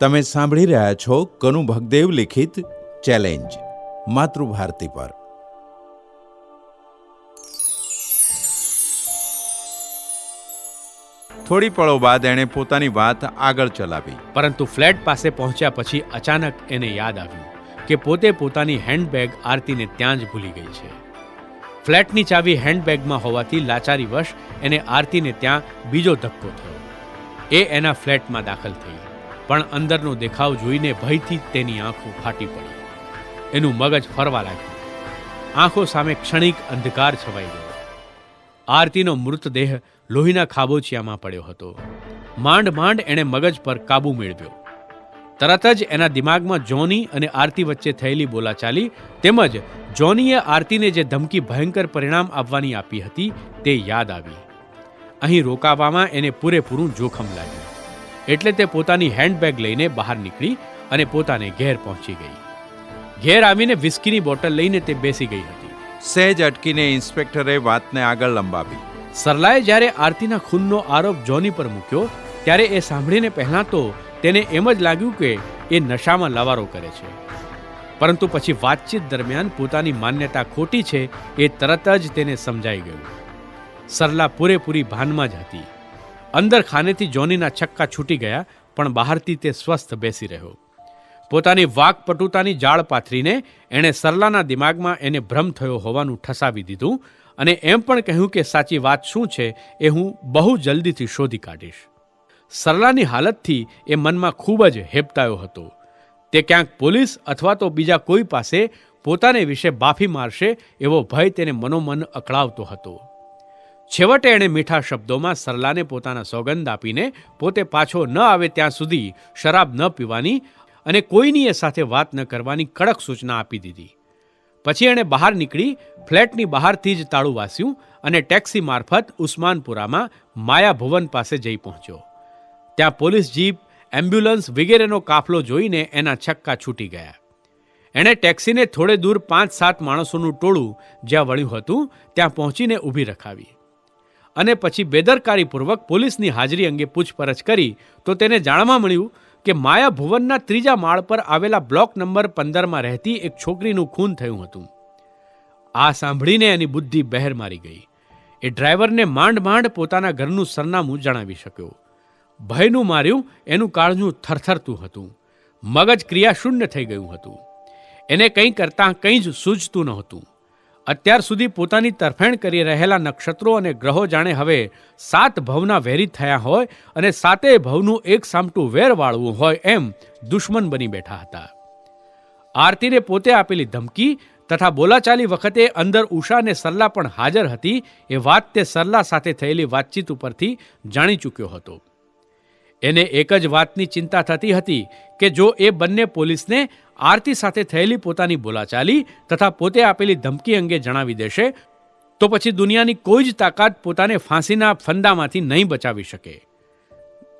તમે સાંભળી રહ્યા છો કનુ ભગદેવ લિખિત ચેલેન્જ, માતૃભારતી પર. થોડી પળો બાદ એણે પોતાની વાત આગળ ચલાવી. પરંતુ ફ્લેટ પાસે પહોંચ્યા પછી અચાનક એને યાદ આવ્યું કે પોતે પોતાની હેન્ડબેગ આરતીને ત્યાં જ ભૂલી ગઈ છે. ફ્લેટની ચાવી હેન્ડબેગમાં હોવાથી લાચારીવશ એને આરતીને ત્યાં બીજો ધક્કો થયો. એ એના ફ્લેટમાં દાખલ થઈ. પણ અંદરનો દેખાવ જોઈને ભયથી તેની આંખો ફાટી પડી. એનું મગજ ફરવા લાગ્યું. આંખો સામે ક્ષણિક અંધકાર છવાઈ ગયો. આરતીનો મૃતદેહ લોહીના ખાબોચિયામાં પડ્યો હતો. માંડ માંડ એણે મગજ પર કાબૂ મેળવ્યો. તરત જ એના દિમાગમાં જોની અને આરતી વચ્ચે થયેલી બોલાચાલી તેમજ જોનીએ આરતીને જે ધમકી ભયંકર પરિણામ આપવાની આપી હતી તે યાદ આવી. અહીં રોકાવામાં એને પૂરેપૂરું જોખમ લાગ્યું. એટલે તે પોતાની હેન્ડબેગ લઈને બહાર નીકળી અને પોતાને ઘેર પહોંચી ગઈ. ઘેર આવીને વિસ્કીની બોટલ લઈને તે બેસી ગઈ હતી. સહેજ અટકીને ઇન્સ્પેક્ટરે વાતને આગળ લંબાવી. સરલાએ જ્યારે આરતીના ખૂનનો આરોપ જોની પર મૂક્યો ત્યારે એ સાંભળીને પહેલાં તો તેને એમ જ લાગ્યું કે એ નશામાં લવારો કરે છે. પરંતુ પછી વાતચીત દરમિયાન પોતાની માન્યતા ખોટી છે એ તરત જ તેને સમજાઈ ગયું. સરલા પૂરેપૂરી ભાનમાં જ હતી. અંદર ખાનેથી જોનીના છક્કા છૂટી ગયા, પણ બહારથી તે સ્વસ્થ બેસી રહ્યો. પોતાની વાકપટુતાની જાળ પાથરીને એણે સરલાના દિમાગમાં એને ભ્રમ થયો હોવાનું ઠસાવી દીધું અને એમ પણ કહ્યું કે સાચી વાત શું છે એ હું બહુ જલ્દીથી શોધી કાઢીશ. સરલાની હાલતથી એ મનમાં ખૂબ જ હેપતાયો હતો. તે ક્યાંક પોલીસ અથવા તો બીજા કોઈ પાસે પોતાને વિશે બાફી મારશે એવો ભય તેને મનોમન અકળાવતો હતો. છેવટે એણે મીઠા શબ્દોમાં સરલાને પોતાના સોગંદ આપીને પોતે પાછો ન આવે ત્યાં સુધી શરાબ ન પીવાની અને કોઈની એ સાથે વાત ન કરવાની કડક સૂચના આપી દીધી. પછી એણે બહાર નીકળી ફ્લેટની બહારથી જ તાળું વાસ્યું અને ટેક્સી મારફત ઉસ્માનપુરામાં માયા ભુવન પાસે જઈ પહોંચ્યો. ત્યાં પોલીસ જીપ, એમ્બ્યુલન્સ વગેરેનો કાફલો જોઈને એના છક્કા છૂટી ગયા. એણે ટેક્સીને થોડે દૂર પાંચ સાત માણસોનું ટોળું જ્યાં વળ્યું હતું ત્યાં પહોંચીને ઊભી રખાવી. અને પછી બેદરકારીપૂર્વક પોલીસની હાજરી અંગે પૂછપરછ કરી, તો તેને જાણવા મળ્યું કે માયા ભુવનના ત્રીજા માળ પર આવેલા બ્લોક નંબર પંદરમાં રહેતી એક છોકરીનું ખૂન થયું હતું. આ સાંભળીને એની બુદ્ધિ બહેર મારી ગઈ. એ ડ્રાઈવરને માંડ માંડ પોતાના ઘરનું સરનામું જણાવી શક્યો. ભયનું માર્યું, એનું કાળજું થરથરતું હતું. મગજ ક્રિયાશૂન્ય થઈ ગયું હતું. એને કંઈ કરતાં કંઈ જ સૂઝતું નહોતું. અત્યાર સુધી પોતાની તરફેણ કરી રહેલા નક્ષત્રો અને ગ્રહો જાણે હવે સાત ભવના વેરી થયા હોય અને સાતેય ભવનું એક સામટું વેર વાળવું હોય એમ દુશ્મન બની બેઠા હતા. આરતીને પોતે આપેલી ધમકી તથા બોલાચાલી વખતે અંદર ઉષા અને સરલા પણ હાજર હતી એ વાત તે સરલા સાથે થયેલી વાતચીત ઉપરથી જાણી ચૂક્યો હતો. એને એક જ વાતની ચિંતા થતી હતી કે જો એ બંને પોલીસને આરતી સાથે થયેલી પોતાની બોલાચાલી તથા પોતે આપેલી ધમકી અંગે જણાવી દેશે, તો પછી દુનિયાની કોઈ જ તાકાત પોતાને ફાંસીના ફંદામાંથી નહીં બચાવી શકે.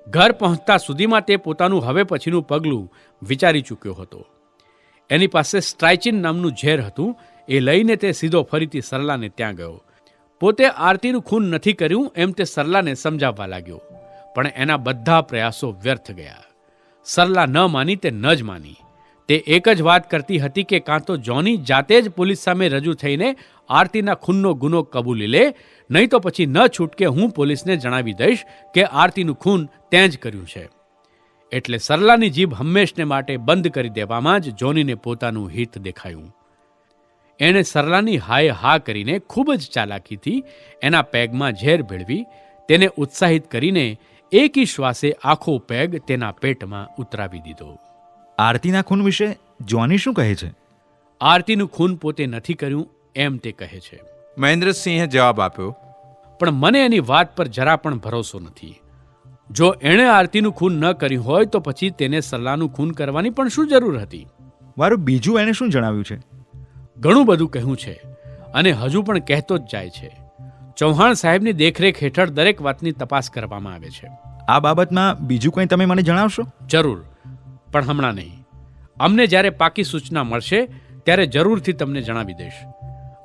ઘર પહોંચતા સુધીમાં તે પોતાનું હવે પછીનું પગલું વિચારી ચૂક્યો હતો. એની પાસે સ્ટ્રાઇચિન નામનું ઝેર હતું, એ લઈને તે સીધો ફરીથી સરલાને ત્યાં ગયો. પોતે આરતીનું ખૂન નથી કર્યું એમ તે સરલાને સમજાવવા લાગ્યો. પણ એના બધા પ્રયાસો વ્યર્થ ગયા. સરલા ન માની તે ન જ માની. તે એક જ વાત કરતી હતી કે કાં તો જોની જાતે જ પોલીસ સામે રજૂ થઈને આરતીના ખૂનનો ગુનો કબૂલી લે, નહીં તો પછી ન છૂટકે હું પોલીસને જણાવી દઈશ કે આરતીનું ખૂન ત્યાં જ કર્યું છે. એટલે સરલાની જીભ હંમેશને માટે બંધ કરી દેવામાં જ જોનીને પોતાનું હિત દેખાયું. એણે સરલાની હાય હા કરીને ખૂબ જ ચાલાકીથી એના પેગમાં ઝેર ભેળવી, તેને ઉત્સાહિત કરીને એકી શ્વાસે આખો પેગ તેના પેટમાં ઉતરાવી દીધો. આરતીના ખૂન વિશે જોની શું કહે છે? આરતીનું ખૂન પોતે નથી કર્યું એમ તે કહે છે. મહેન્દ્રસિંહે જવાબ આપ્યો પણ મને એની વાત પર જરા પણ ભરોસો નથી. જો એણે આરતીનું ખૂન ન કર્યું હોય તો પછી તેને સલાહનું ખૂન કરવાની પણ શું જરૂર હતી? મારું બીજું એને શું જણાવ્યું છે? ઘણું બધું કહ્યું છે અને હજુ પણ કહેતો જ જાય છે. ચૌહાણ સાહેબની દેખરેખ હેઠળ દરેક વાતની તપાસ કરવામાં આવે છે. આ બાબતમાં બીજું કંઈ તમે મને જણાવશો? જરૂર પણ હમણાં નહીં. અમને જ્યારે પાકી સૂચના મળશે ત્યારે જરૂરથી તમને જણાવી દઈશ.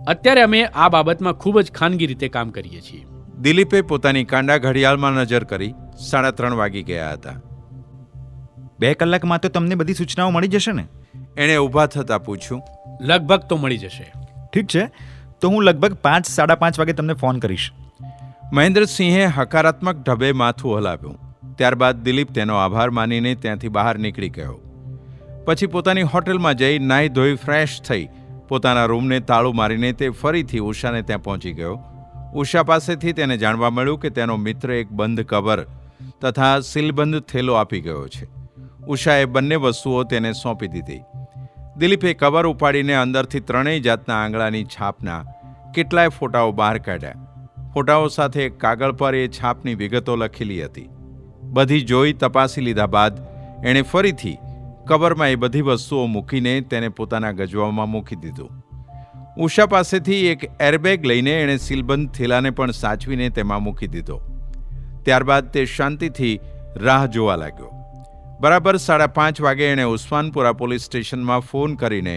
અત્યારે અમે આ બાબતમાં ખૂબ જ ખાનગી રીતે કામ કરીએ છીએ. દિલીપે પોતાની કાંડા ઘડિયાળમાં નજર કરી સાડા ત્રણ વાગી ગયા હતા. બે કલાકમાં તો તમને બધી સૂચનાઓ મળી જશે ને? એણે ઊભા થતાં પૂછ્યું લગભગ તો મળી જશે. ઠીક છે. તો હું લગભગ પાંચ, સાડા પાંચ વાગે તમને ફોન કરીશ. મહેન્દ્રસિંહે હકારાત્મક ઢબે માથું હલાવ્યું. ત્યારબાદ દિલીપ તેનો આભાર માનીને ત્યાંથી બહાર નીકળી ગયો. પછી પોતાની હોટેલમાં જઈ નાહી ધોઈ ફ્રેશ થઈ પોતાના રૂમને તાળું મારીને તે ફરીથી ઉષાને ત્યાં પહોંચી ગયો. ઉષા પાસેથી તેને જાણવા મળ્યું કે તેનો મિત્ર એક બંધ કવર તથા સીલબંધ થેલો આપી ગયો છે. ઉષાએ બંને વસ્તુઓ તેને સોંપી દીધી. દિલીપે કવર ઉપાડીને અંદરથી ત્રણેય જાતના આંગળાની છાપના કેટલાય ફોટાઓ બહાર કાઢ્યા. ફોટાઓ સાથે એક કાગળ પર એ છાપની વિગતો લખેલી હતી. બધી જોઈ તપાસી લીધા બાદ એણે ફરીથી કવરમાં એ બધી વસ્તુઓ મૂકીને તેને પોતાના ગજવામાં મૂકી દીધું. ઉષા પાસેથી એક એરબેગ લઈને એણે સીલબંધ થેલાને પણ સાચવીને તેમાં મૂકી દીધો. ત્યારબાદ તે શાંતિથી રાહ જોવા લાગ્યો. બરાબર સાડા પાંચ વાગે એણે ઉસ્માનપુરા પોલીસ સ્ટેશનમાં ફોન કરીને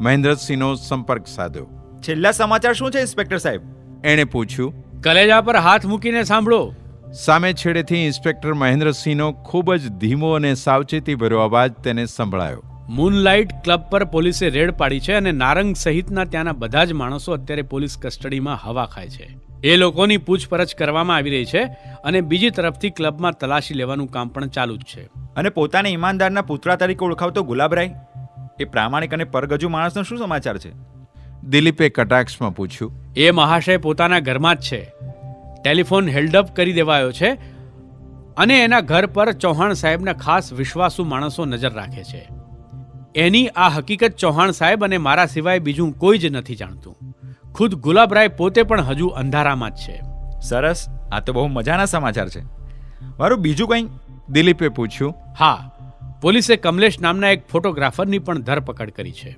મહેન્દ્રસિંહનો સંપર્ક સાધ્યો. છેલ્લા સમાચાર શું છે ઇન્સ્પેક્ટર સાહેબ? એણે પૂછ્યું કલેજા પર હાથ મૂકીને સાંભળો. સામે છેડેથી ઇન્સ્પેક્ટર મહેન્દ્રસિંહનો ખૂબ જ ધીમો અને સાવચેતીભર્યો અવાજ તેને સંભળાયો. મૂનલાઇટ ક્લબ પર પોલીસે રેડ પાડી છે અને નારંગ સહિતના ત્યાંના બધા જ માણસો અત્યારે પોલીસ કસ્ટડીમાં હવા ખાય છે. એ લોકોની પૂછપરછ કરવામાં આવી રહી છે અને બીજી તરફથી ક્લબમાં તલાશી લેવાનું કામ પણ ચાલુ જ છે. અને પોતાને ઈમાનદારના પુતળા તરીકે ઓળખાવતો ગુલાબરાય એ પ્રામાણિક અને પરગજુ માણસનો શું સમાચાર છે? દિલીપે કટાક્ષમાં પૂછ્યું. એ મહાશય પોતાના ઘરમાં જ છે. ટેલિફોન હેલ્ડઅપ કરી દેવાયો છે અને એના ઘર પર ચૌહાણ સાહેબના ખાસ વિશ્વાસુ માણસો નજર રાખે છે. એની આ હકીકત ચૌહાણ સાહેબ અને મારા સિવાય બીજું કોઈ જ નથી જાણતું. ખુદ ગુલાબરાય પોતે પણ હજુ અંધારામાં જ છે. સરસ. આ તો બહુ મજાના સમાચાર છે. મારું બીજું કંઈ દિલીપે પૂછ્યું? હા પોલીસે કમલેશ નામના એક ફોટોગ્રાફરની પણ ધરપકડ કરી છે.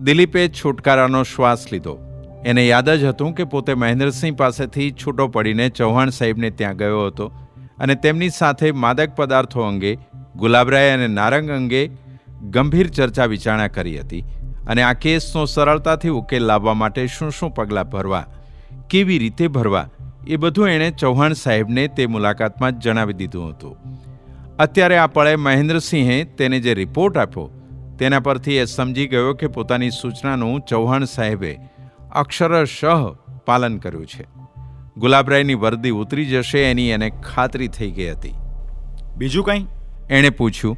દિલીપે છુટકારાનો શ્વાસ લીધો. એને યાદ જ હતું કે પોતે મહેન્દ્રસિંહ પાસેથી છૂટો પડીને ચૌહાણ સાહેબને ત્યાં ગયો હતો અને તેમની સાથે માદક પદાર્થો અંગે ગુલાબરાય અને નારંગ અંગે ગંભીર ચર્ચા વિચારણા કરી હતી. અને આ કેસનો સરળતાથી ઉકેલ લાવવા માટે શું શું પગલાં ભરવા કેવી રીતે ભરવા એ બધું એણે ચૌહાણ સાહેબને તે મુલાકાતમાં જણાવી દીધું હતું. અત્યારે આ પળે મહેન્દ્રસિંહે તેને જે રિપોર્ટ આપ્યો તેના પરથી એ સમજી ગયો કે પોતાની સૂચનાનું ચૌહાણ સાહેબે અક્ષરશઃ પાલન કર્યું છે. ગુલાબરાયની વર્દી ઉતરી જશે એની એને ખાતરી થઈ ગઈ હતી. બીજું કંઈ? એણે પૂછ્યું